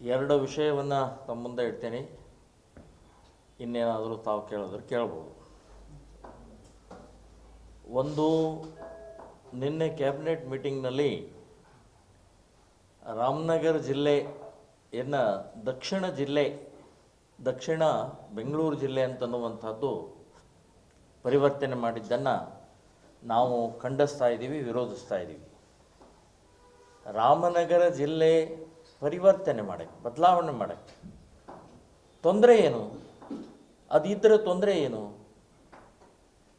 ಎರಡು ವಿಷಯವನ್ನು ತಮ್ಮ ಮುಂದೆ ಇಡ್ತೀನಿ. ಇನ್ನೇನಾದರೂ ತಾವು ಕೇಳಿದ್ರೆ ಕೇಳ್ಬೋದು. ಒಂದು, ನಿನ್ನೆ ಕ್ಯಾಬಿನೆಟ್ ಮೀಟಿಂಗ್ನಲ್ಲಿ ರಾಮನಗರ ಜಿಲ್ಲೆಯನ್ನು ದಕ್ಷಿಣ ಜಿಲ್ಲೆ, ದಕ್ಷಿಣ ಬೆಂಗಳೂರು ಜಿಲ್ಲೆ ಅಂತನ್ನುವಂಥದ್ದು ಪರಿವರ್ತನೆ ಮಾಡಿದ್ದನ್ನು ನಾವು ಖಂಡಿಸ್ತಾ ಇದ್ದೀವಿ ವಿರೋಧಿಸ್ತಾ ಇದ್ದೀವಿ ರಾಮನಗರ ಜಿಲ್ಲೆ ಪರಿವರ್ತನೆ ಮಾಡಕ್ಕೆ ಬದಲಾವಣೆ ಮಾಡಕ್ಕೆ ತೊಂದರೆ ಏನು? ಅದಿದ್ದರೆ ತೊಂದರೆ ಏನು?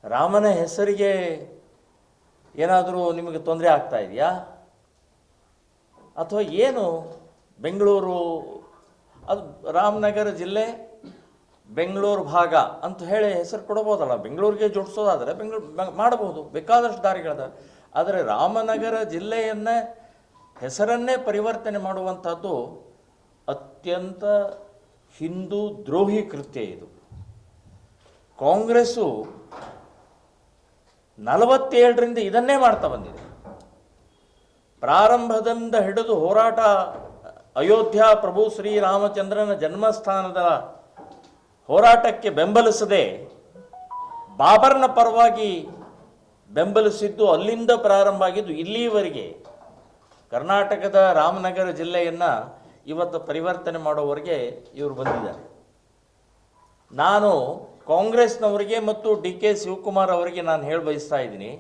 ರಾಮನ ಹೆಸರಿಗೆ ಏನಾದರೂ ನಿಮಗೆ ತೊಂದರೆ ಆಗ್ತಾ ಇದೆಯಾ? ಅಥವಾ ಏನು? ಬೆಂಗಳೂರು, ಅದು ರಾಮನಗರ ಜಿಲ್ಲೆ, ಬೆಂಗಳೂರು ಭಾಗ ಅಂತ ಹೇಳಿ ಹೆಸರು ಕೊಡ್ಬೋದಲ್ಲ? ಬೆಂಗಳೂರಿಗೆ ಜೋಡಿಸೋದಾದರೆ ಬೆಂಗಳೂರು ಮಾಡಬಹುದು. ಬೇಕಾದಷ್ಟು ದಾರಿಗಳದ. ಆದರೆ ರಾಮನಗರ ಜಿಲ್ಲೆಯನ್ನೇ ಹೆಸರನ್ನೇ ಪರಿವರ್ತನೆ ಮಾಡುವಂಥದ್ದು ಅತ್ಯಂತ ಹಿಂದೂ ದ್ರೋಹಿ ಕೃತ್ಯ ಇದು. ಕಾಂಗ್ರೆಸ್ಸು ನಲವತ್ತೇಳರಿಂದ ಇದನ್ನೇ ಮಾಡ್ತಾ ಬಂದಿದೆ. ಪ್ರಾರಂಭದಿಂದ ಹಿಡಿದು ಹೋರಾಟ, ಅಯೋಧ್ಯ ಪ್ರಭು ಶ್ರೀರಾಮಚಂದ್ರನ ಜನ್ಮಸ್ಥಾನದ ಹೋರಾಟಕ್ಕೆ ಬೆಂಬಲಿಸದೆ ಬಾಬರ್ನ ಪರವಾಗಿ ಬೆಂಬಲಿಸಿದ್ದು ಅಲ್ಲಿಂದ ಪ್ರಾರಂಭ ಆಗಿದ್ದು ಇಲ್ಲಿಯವರೆಗೆ ಕರ್ನಾಟಕದ ರಾಮನಗರ ಜಿಲ್ಲೆಯನ್ನು ಇವತ್ತು ಪರಿವರ್ತನೆ ಮಾಡೋವರೆಗೆ ಇವರು ಬಂದಿದ್ದಾರೆ. ನಾನು ಕಾಂಗ್ರೆಸ್ನವರಿಗೆ ಮತ್ತು ಡಿ ಕೆ ಶಿವಕುಮಾರ್ ಅವರಿಗೆ ನಾನು ಹೇಳಿ ಬಯಸ್ತಾ ಇದ್ದೀನಿ,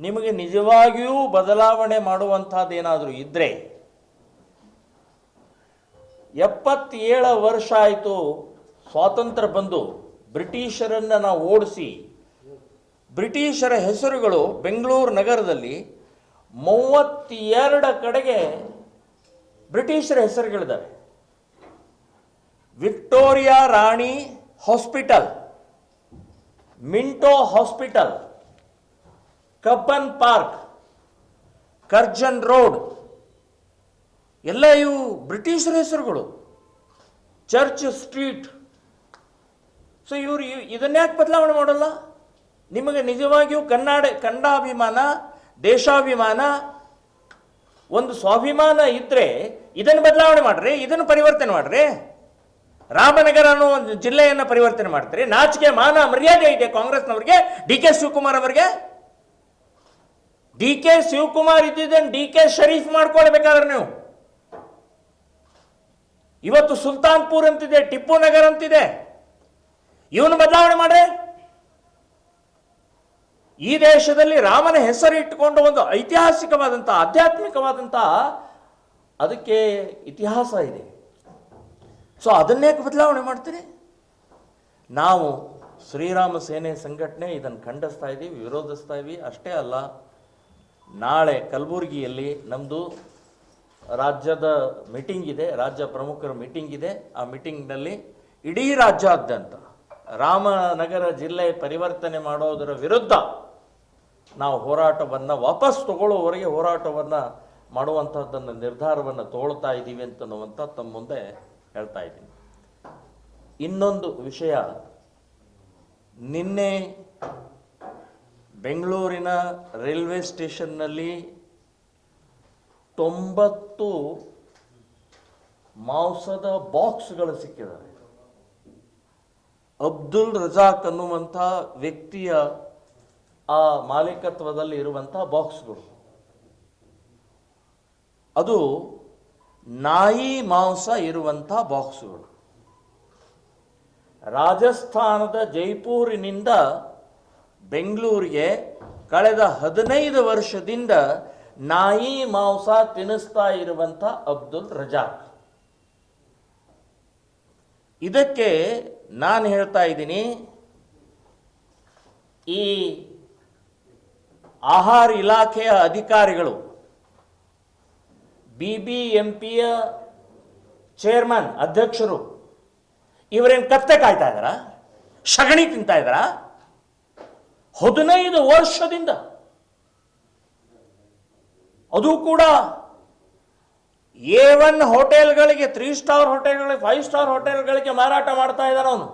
ನಿಮಗೆ ನಿಜವಾಗಿಯೂ ಬದಲಾವಣೆ ಮಾಡುವಂಥದ್ದು ಏನಾದರೂ ಇದ್ದರೆ ಎಪ್ಪತ್ತೇಳು ವರ್ಷ ಆಯಿತು ಸ್ವಾತಂತ್ರ್ಯ ಬಂದು ಬ್ರಿಟಿಷರನ್ನು ನಾವು ಓಡಿಸಿ, ಬ್ರಿಟಿಷರ ಹೆಸರುಗಳು ಬೆಂಗಳೂರು ನಗರದಲ್ಲಿ ಮೂವತ್ತೆರಡ ಕಡೆಗೆ ಬ್ರಿಟಿಷರ ಹೆಸರುಗಳಿದ್ದಾವೆ. ವಿಕ್ಟೋರಿಯಾ ರಾಣಿ hospital, Minto hospital, Cubbon park, Curzon road, ಎಲ್ಲ ಇವು ಬ್ರಿಟಿಷರ ಹೆಸರುಗಳು. Church street. ಸೊ ಇವರು ಇದನ್ನ್ಯಾಕೆ ಬದಲಾವಣೆ ಮಾಡಲ್ಲ? ನಿಮಗೆ ನಿಜವಾಗಿಯೂ ಕನ್ನಡ ಕನ್ನಡಾಭಿಮಾನ ದೇಶಾಭಿಮಾನ, ಒಂದು ಸ್ವಾಭಿಮಾನ ಇದ್ದರೆ ಇದನ್ನು ಬದಲಾವಣೆ ಮಾಡ್ರಿ, ಇದನ್ನು ಪರಿವರ್ತನೆ ಮಾಡ್ರಿ. ರಾಮನಗರ ಅನ್ನೋ ಒಂದು ಜಿಲ್ಲೆಯನ್ನು ಪರಿವರ್ತನೆ ಮಾಡ್ತಾರೆ. ನಾಚಿಕೆ, ಮಾನ, ಮರ್ಯಾದೆ ಇದೆ ಕಾಂಗ್ರೆಸ್ನವ್ರಿಗೆ, ಡಿ ಕೆ ಶಿವಕುಮಾರ್ ಅವರಿಗೆ. ಡಿ ಕೆ ಶಿವಕುಮಾರ್ ಇದ್ದಿದ್ದನ್ನು ಡಿ ಕೆ ಶರೀಫ್ ಮಾಡ್ಕೊಳ್ಬೇಕಾದ್ರೆ ನೀವು. ಇವತ್ತು ಸುಲ್ತಾನ್ಪುರ್ ಅಂತಿದೆ, ಟಿಪ್ಪು ನಗರ್ ಅಂತಿದೆ. ಇವನು ಬದಲಾವಣೆ ಮಾಡ್ರೆ? ಈ ದೇಶದಲ್ಲಿ ರಾಮನ ಹೆಸರು ಇಟ್ಟುಕೊಂಡು ಒಂದು ಐತಿಹಾಸಿಕವಾದಂಥ ಆಧ್ಯಾತ್ಮಿಕವಾದಂಥ ಅದಕ್ಕೆ ಇತಿಹಾಸ ಇದೆ. ಸೊ ಅದನ್ನೇ ಬದಲಾವಣೆ ಮಾಡ್ತೀರಿ? ನಾವು ಶ್ರೀರಾಮ ಸೇನೆ ಸಂಘಟನೆ ಇದನ್ನು ಖಂಡಿಸ್ತಾ ಇದ್ದೀವಿ, ವಿರೋಧಿಸ್ತಾ ಇದ್ದೀವಿ. ಅಷ್ಟೇ ಅಲ್ಲ, ನಾಳೆ ಕಲಬುರಗಿಯಲ್ಲಿ ನಮ್ಮದು ರಾಜ್ಯದ ಮೀಟಿಂಗ್ ಇದೆ, ರಾಜ್ಯ ಪ್ರಮುಖರ ಮೀಟಿಂಗ್ ಇದೆ. ಆ ಮೀಟಿಂಗ್ನಲ್ಲಿ ಇಡೀ ರಾಜ್ಯಾದ್ಯಂತ ರಾಮನಗರ ಜಿಲ್ಲೆ ಪರಿವರ್ತನೆ ಮಾಡೋದರ ವಿರುದ್ಧ ನಾವು ಹೋರಾಟವನ್ನು ವಾಪಸ್ ತಗೊಳ್ಳೋವರೆಗೆ ಹೋರಾಟವನ್ನು ಮಾಡುವಂಥದ್ದನ್ನು ನಿರ್ಧಾರವನ್ನು ತಗೊಳ್ತಾ ಇದ್ದೀವಿ ಅಂತನ್ನುವಂಥ ತಮ್ಮ ಮುಂದೆ ಹೇಳ್ತಾ ಇದ್ದೀನಿ. ಇನ್ನೊಂದು ವಿಷಯ, ನಿನ್ನೆ ಬೆಂಗಳೂರಿನ ರೈಲ್ವೆ ಸ್ಟೇಷನ್ನಲ್ಲಿ ತೊಂಬತ್ತು ಮಾಂಸದ ಬಾಕ್ಸ್ಗಳು ಸಿಕ್ಕಿದ್ದಾರೆ ಅಬ್ದುಲ್ ರಜಾಕ್ ಅನ್ನುವಂಥ ವ್ಯಕ್ತಿಯ ಆ ಮಾಲೀಕತ್ವದಲ್ಲಿ ಇರುವಂತಹ ಬಾಕ್ಸ್ಗಳು. ಅದು ನಾಯಿ ಮಾಂಸ ಇರುವಂಥ ಬಾಕ್ಸ್ಗಳು. ರಾಜಸ್ಥಾನದ ಜೈಪುರಿನಿಂದ ಬೆಂಗಳೂರಿಗೆ ಕಳೆದ ಹದಿನೈದು ವರ್ಷದಿಂದ ನಾಯಿ ಮಾಂಸ ತಿನ್ನಿಸ್ತಾ ಇರುವಂಥ ಅಬ್ದುಲ್ ರಜಾಕ್. ಇದಕ್ಕೆ ನಾನು ಹೇಳ್ತಾ ಇದ್ದೀನಿ, ಈ ಆಹಾರ ಇಲಾಖೆಯ ಅಧಿಕಾರಿಗಳು ಬಿ ಬಿ ಎಂ ಪಿಯ ಚೇರ್ಮನ್ ಅಧ್ಯಕ್ಷರು, ಇವರೇನು ಕತ್ತೆ ಕಾಯ್ತಾ ಇದ್ದಾರಾ? ಸಗಣಿ ತಿಂತಾ ಇದ್ದಾರಾ? ಹದಿನೈದು ವರ್ಷದಿಂದ ಅದು ಕೂಡ ಎ ಒನ್ ಹೋಟೆಲ್ಗಳಿಗೆ, ತ್ರೀ ಸ್ಟಾರ್ ಹೋಟೆಲ್ಗಳಿಗೆ, ಫೈವ್ ಸ್ಟಾರ್ ಹೋಟೆಲ್ಗಳಿಗೆ ಮಾರಾಟ ಮಾಡ್ತಾ ಇದ್ದಾರೆ ಅವನು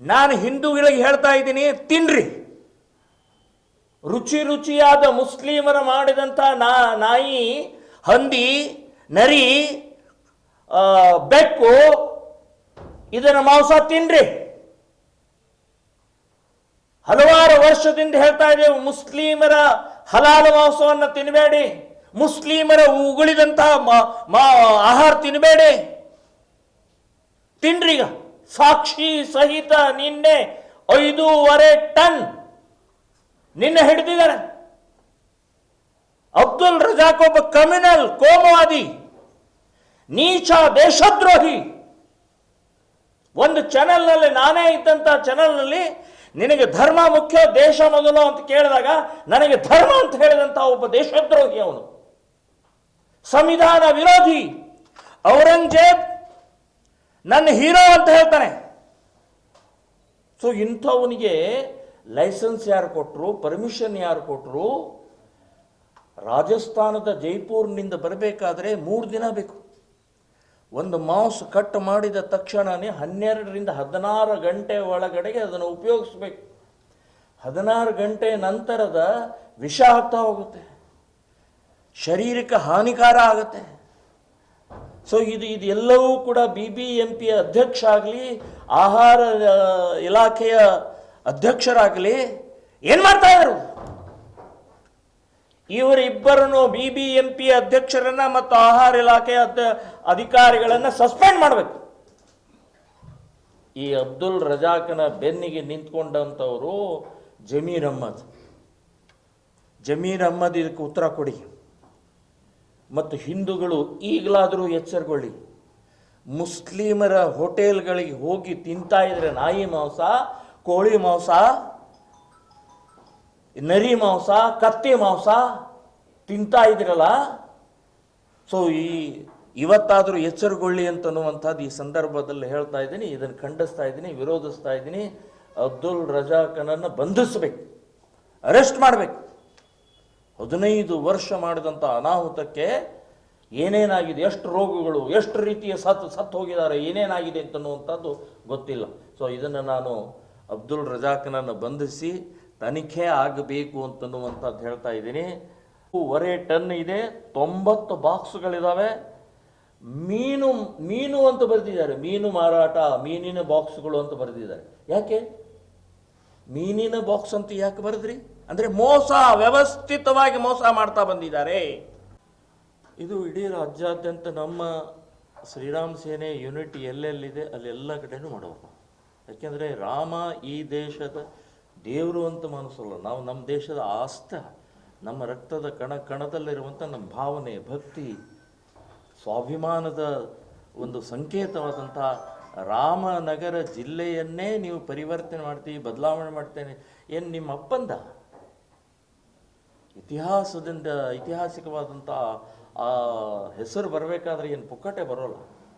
ನಾನು ಹಿಂದೂಗಳಿಗೆ ಹೇಳ್ತಾ ಇದ್ದೀನಿ, ತಿನ್ರಿ. ರುಚಿ ರುಚಿಯಾದ ಮುಸ್ಲಿಮರ ಮಾಡಿದಂಥ ನಾ ನಾಯಿ, ಹಂದಿ, ನರಿ ಬೆಕ್ಕು, ಇದನ್ನು ಮಾಂಸ ತಿನ್ರಿ. ಹಲವಾರು ವರ್ಷದಿಂದ ಹೇಳ್ತಾ ಇದ್ದೇವೆ, ಮುಸ್ಲಿಮರ ಹಲಾಲು ಮಾಂಸವನ್ನು ತಿನ್ನಬೇಡಿ ಮುಸ್ಲಿಮರ ಉಗುಳಿದಂತಹ ಆಹಾರ ತಿನ್ನಬೇಡಿ ತಿನ್ರಿ ಸಾಕ್ಷಿ ಸಹಿತ ನಿನ್ನೆ ಐದೂವರೆ ಟನ್ ನಿನ್ನೆ ಹಿಡಿದಿದ್ದಾರೆ. ಅಬ್ದುಲ್ ರಜಾಕ್ ಒಬ್ಬ ಕಮ್ಯುನಲ್ ಕೋಮವಾದಿ, ನೀಚ, ದೇಶದ್ರೋಹಿ. ಒಂದು ಚಾನೆಲ್ನಲ್ಲಿ ನಾನೇ ಇದ್ದಂಥ ಚಾನೆಲ್ನಲ್ಲಿ ನಿನಗೆ ಧರ್ಮ ಮುಖ್ಯ, ದೇಶ ಮೊದಲು ಅಂತ ಕೇಳಿದಾಗ ನನಗೆ ಧರ್ಮ ಅಂತ ಹೇಳಿದಂಥ ಒಬ್ಬ ದೇಶದ್ರೋಹಿ ಅವನು. ಸಂವಿಧಾನ ವಿರೋಧಿ, ಔರಂಗಜೇಬ್ ನನ್ನ ಹೀರೋ ಅಂತ ಹೇಳ್ತಾನೆ. ಸೊ ಇಂಥವನಿಗೆ ಲೈಸೆನ್ಸ್ ಯಾರು ಕೊಟ್ಟರು ಪರ್ಮಿಷನ್ ಯಾರು ಕೊಟ್ಟರು ರಾಜಸ್ಥಾನದ ಜೈಪುರ್ನಿಂದ ಬರಬೇಕಾದ್ರೆ ಮೂರು ದಿನ ಬೇಕು. ಒಂದು ಮಾಂಸ್ ಕಟ್ ಮಾಡಿದ ತಕ್ಷಣನೇ ಹನ್ನೆರಡರಿಂದ ಹದಿನಾರು ಗಂಟೆ ಒಳಗಡೆಗೆ ಅದನ್ನು ಉಪಯೋಗಿಸ್ಬೇಕು. ಹದಿನಾರು ಗಂಟೆ ನಂತರದ ವಿಷ ಆಗ್ತಾ ಹೋಗುತ್ತೆ. ಶರೀರಕ್ಕೆ ಹಾನಿಕಾರ ಆಗುತ್ತೆ. ಸೊ ಇದು ಇದೆಲ್ಲವೂ ಕೂಡ ಬಿ ಬಿ ಎಂ ಪಿ ಅಧ್ಯಕ್ಷ ಆಗಲಿ, ಆಹಾರ ಇಲಾಖೆಯ ಅಧ್ಯಕ್ಷರಾಗಲಿ ಏನು ಮಾಡ್ತಾ ಇದ್ರು? ಇವರಿಬ್ಬರನ್ನು ಬಿ ಬಿ ಎಂ ಪಿ ಅಧ್ಯಕ್ಷರನ್ನ ಮತ್ತು ಆಹಾರ ಅಧ್ಯ ಅಧಿಕಾರಿಗಳನ್ನ ಸಸ್ಪೆಂಡ್ ಮಾಡಬೇಕು. ಈ ಅಬ್ದುಲ್ ರಜಾಕನ ಬೆನ್ನಿಗೆ ನಿಂತ್ಕೊಂಡಂಥವರು ಜಮೀರ್ ಅಹ್ಮದ್. ಜಮೀರ್ ಅಹ್ಮದ್ ಇದಕ್ಕೆ ಉತ್ತರ ಕೊಡಿ. ಮತ್ತು ಹಿಂದೂಗಳು ಈಗಲಾದರೂ ಎಚ್ಚರಗೊಳ್ಳಿ. ಮುಸ್ಲಿಮರ ಹೋಟೆಲ್ಗಳಿಗೆ ಹೋಗಿ ತಿಂತಾ ಇದ್ರೆ ನಾಯಿ ಮಾಂಸ ಕೋಳಿ ಮಾಂಸ, ನರಿ ಮಾಂಸ, ಕತ್ತೆ ಮಾಂಸ ತಿಂತಾ ಇದ್ರಲ್ಲ ಸೊ ಈ ಇವತ್ತಾದರೂ ಎಚ್ಚರಗೊಳ್ಳಿ ಅಂತನ್ನುವಂಥದ್ದು ಈ ಸಂದರ್ಭದಲ್ಲಿ ಹೇಳ್ತಾ ಇದ್ದೀನಿ. ಇದನ್ನು ಖಂಡಿಸ್ತಾ ಇದ್ದೀನಿ, ವಿರೋಧಿಸ್ತಾ ಇದ್ದೀನಿ. ಅಬ್ದುಲ್ ರಜಾಕನನ್ನು ಬಂಧಿಸಬೇಕು, ಅರೆಸ್ಟ್ ಮಾಡಬೇಕು. ಹದಿನೈದು ವರ್ಷ ಮಾಡಿದಂಥ ಅನಾಹುತಕ್ಕೆ ಏನೇನಾಗಿದೆ, ಎಷ್ಟು ರೋಗಗಳು, ಎಷ್ಟು ರೀತಿಯ ಸತ್ತು ಸತ್ತು ಹೋಗಿದ್ದಾರೆ, ಏನೇನಾಗಿದೆ ಅಂತನ್ನುವಂಥದ್ದು ಗೊತ್ತಿಲ್ಲ. ಸೊ ಇದನ್ನು ನಾನು ಅಬ್ದುಲ್ ರಜಾಕ್ನನ್ನು ಬಂಧಿಸಿ ತನಿಖೆ ಆಗಬೇಕು ಅಂತನ್ನುವಂಥದ್ದು ಹೇಳ್ತಾ ಇದ್ದೀನಿ. ವರೆ ಟನ್ ಇದೆ, ತೊಂಬತ್ತು ಬಾಕ್ಸ್ಗಳಿದ್ದಾವೆ ಮೀನು ಮೀನು ಅಂತ ಬರೆದಿದ್ದಾರೆ. ಮೀನು ಮಾರಾಟ, ಮೀನಿನ ಬಾಕ್ಸ್ಗಳು ಅಂತ ಬರೆದಿದ್ದಾರೆ. ಯಾಕೆ? ಮೀನಿನ ಬಾಕ್ಸ್ ಅಂತ ಯಾಕೆ ಬರೆದ್ರಿ? ಅಂದರೆ ಮೋಸ, ವ್ಯವಸ್ಥಿತವಾಗಿ ಮೋಸ ಮಾಡ್ತಾ ಬಂದಿದ್ದಾರೆ. ಇದು ಇಡೀ ರಾಜ್ಯಾದ್ಯಂತ ನಮ್ಮ ಶ್ರೀರಾಮ್ ಸೇನೆ ಯೂನಿಟ್ ಎಲ್ಲೆಲ್ಲಿದೆ, ಅಲ್ಲೆಲ್ಲ ಕಡೆನೂ ಮಾಡೋರು. ಯಾಕೆಂದರೆ ರಾಮ ಈ ದೇಶದ ದೇವರು ಅಂತ ಮನಸ್ಸಲ್ಲ. ನಾವು ನಮ್ಮ ದೇಶದ ಆಸ್ತ, ನಮ್ಮ ರಕ್ತದ ಕಣ ಕಣದಲ್ಲಿರುವಂಥ ನಮ್ಮ ಭಾವನೆ, ಭಕ್ತಿ, ಸ್ವಾಭಿಮಾನದ ಒಂದು ಸಂಕೇತವಾದಂಥ ರಾಮನಗರ ಜಿಲ್ಲೆಯನ್ನೇ ನೀವು ಪರಿವರ್ತನೆ ಮಾಡ್ತೀವಿ, ಬದಲಾವಣೆ ಮಾಡ್ತೇನೆ. ಏನು ನಿಮ್ಮ ಅಪ್ಪಂದ ಇತಿಹಾಸದಿಂದ ಐತಿಹಾಸಿಕವಾದಂಥ ಆ ಹೆಸರು ಬರಬೇಕಾದ್ರೆ ಏನು ಪುಕ್ಕಟೆ ಬರೋಲ್ಲ.